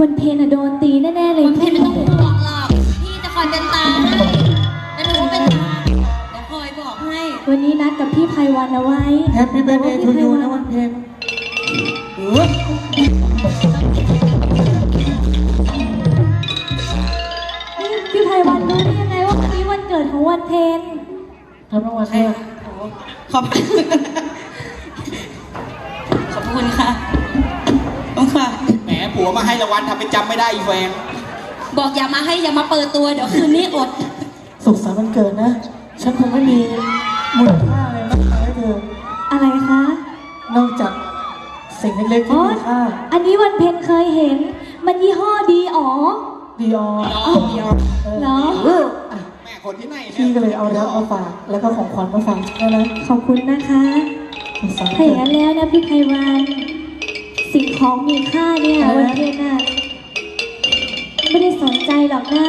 วันเพนอะโดนตีแน่ๆเลยมันเพนไม่ต้องห่วงหรอก พี่จะคอยเป็นตาให้แล้วหนูก็เป็นตาเดี๋ยวคอยบอกให้วันนี้นัดกับพี่ไพวันเอาไว้แฮปปี้เบิร์ดเดย์ทูยูนะวันเพ็ญเออพี่ไพวันรู้ได้ยังไงว่าวันนี้วันเกิดของวันเพนทำรางวัลให้อะขอบคุณ ผัวมาให้รางวัลทำเป็นจำไม่ได้อีแฟงบอกอย่ามาให้อย่ามาเปิดตัวเดี๋ยวคืนนี้อด สุขสันต์วันเกิดนะ ฉันคงไม่มีมูลค่าอะไรมากมายให้เธอ อะไรคะ นอกจากสิ่งเล็กๆอ๋ที่อมีค่าอันนี้วันเพนเคยเห็น มันยี่ห้อดีอ๋อดีออเหรอ แม่คนที่ไหนพี่ก็เลยเอารักมาฝาก แล้วก็ของขวัญมาฝากได้ไหมขอบคุณนะคะ สุขสันต์วันถ้าอเกิย่างดนั้นแล้วนะพี่ไพวัน สิ่งของมีค่าเนี่ยอะไรนะวันเพนอะไม่ได้สนใจหรอกนะ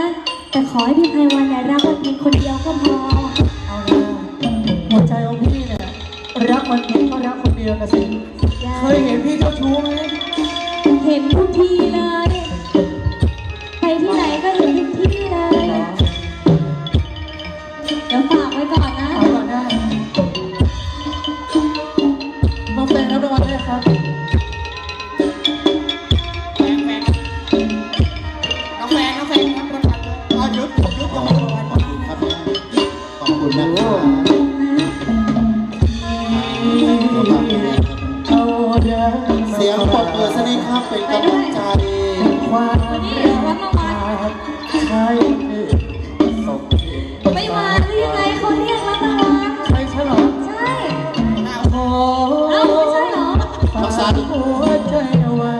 แต่ขอให้พี่ไพวันเนี่ยรักวันเพนคนเดียวก็พอเอาละหัวใจของพี่เนี่ยรักมันเพียงก็รักคนเดียวนะสิเคยเห็นพี่เจ้าชู้ไหม เอาเดินเสียงปรบมือสนิทครับเป็นกำลังใจความวันนี้เดี๋ยววันมาวัดใช่ส่งไม่มาหรือยังไงเขาเรียกรับรางวัลใช่ใช่เหรอใช่โอ้เอ้าไม่ใช่เหรอ ฝากหัวใจเอาไว้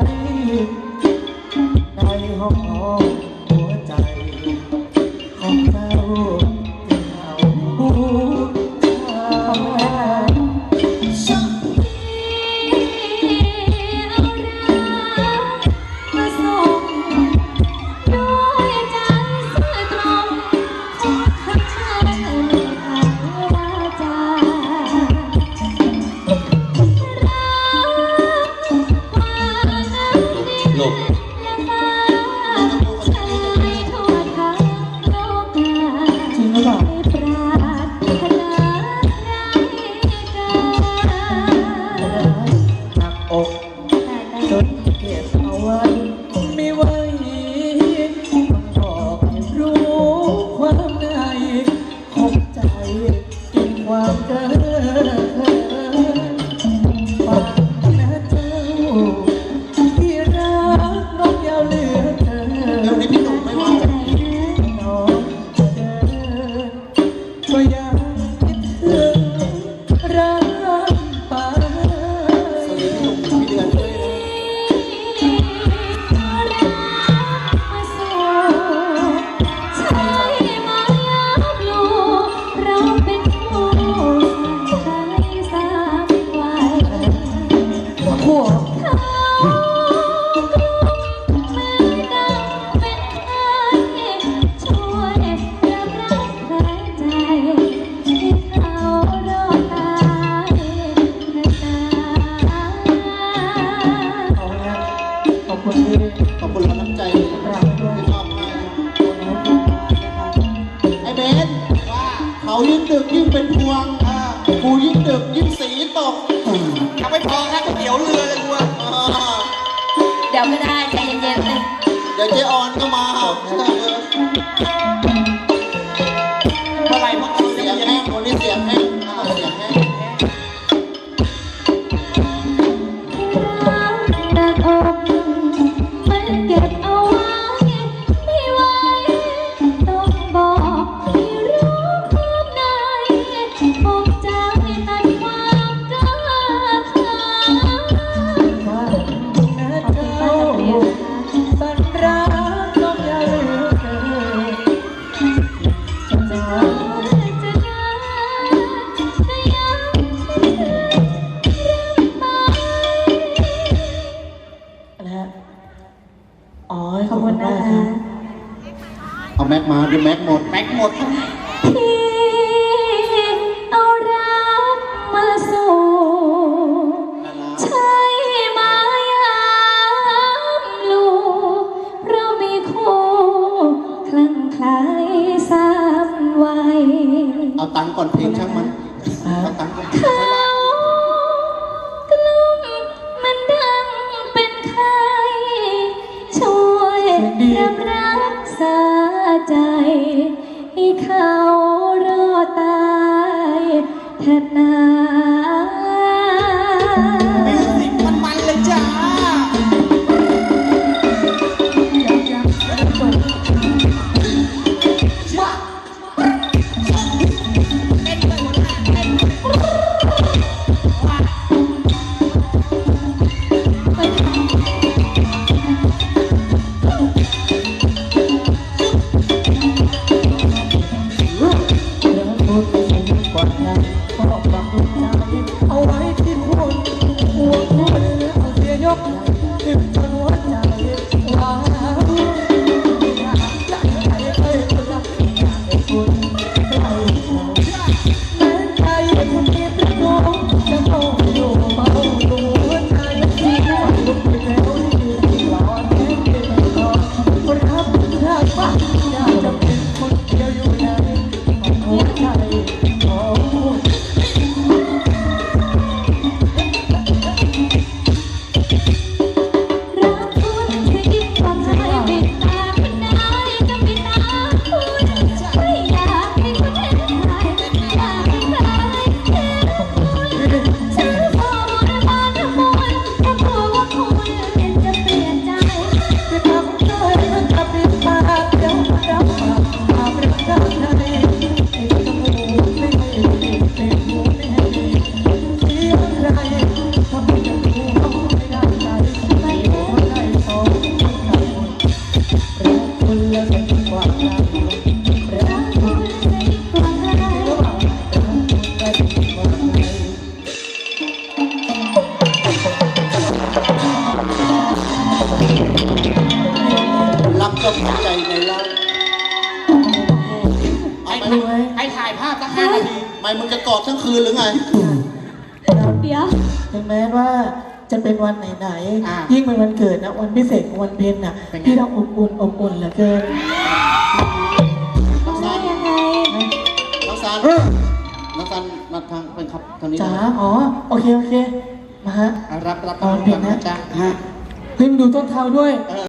ก็ยังคิดถึงรัก ยิ่งดึกยิ่งเป็นพวงอ่ากูยิ่งดึกยิ่งสีตกทำไม่พอแค่ก๋วยเตี๋ยวเรือเลยกูอะอ่าเดี๋ยวไม่ได้ใจเย็นๆเลยเดี๋ยวเจ๊ออนก็มา นะฮะอ๋อขอบคุณนะคะ เอาแม็กมาดูแม็กหมด แม็กหมด ค์ก่อนเพลงช่างมันอ่าเอาตังค์ก่อนเขากลุ่มมันดังเป็นไข้ช่วยรับรักษาใจ ให้เขารอดตายเถิดนา คุณจะดีกว่าใครรักก็หัวใจในรักเอาให้ไหมดูไหมให้ถ่ายภาพสักห้านาทีไม่มึงจะกอดทั้งคืนหรือไง เดี๋ยว ถึงแม้ว่า จะเป็นวันไหนอ่าๆยิ่งเป็นวันเกิดนะวันพิเศษของวันเพ็ญน่ะเป็นไง พี่ต้องอบอุ่นอบอุ่นเหลือเกินน้องได้ซันยังไงน้องซันน้องซันมาทางเป็นครับทางนี้จ๋านะอ๋อโอเคโอเคมาฮะ อะรับรับตอนเพ็ญนะ จ้าฮะเพิ่งดูต้นเท้าด้วยเออ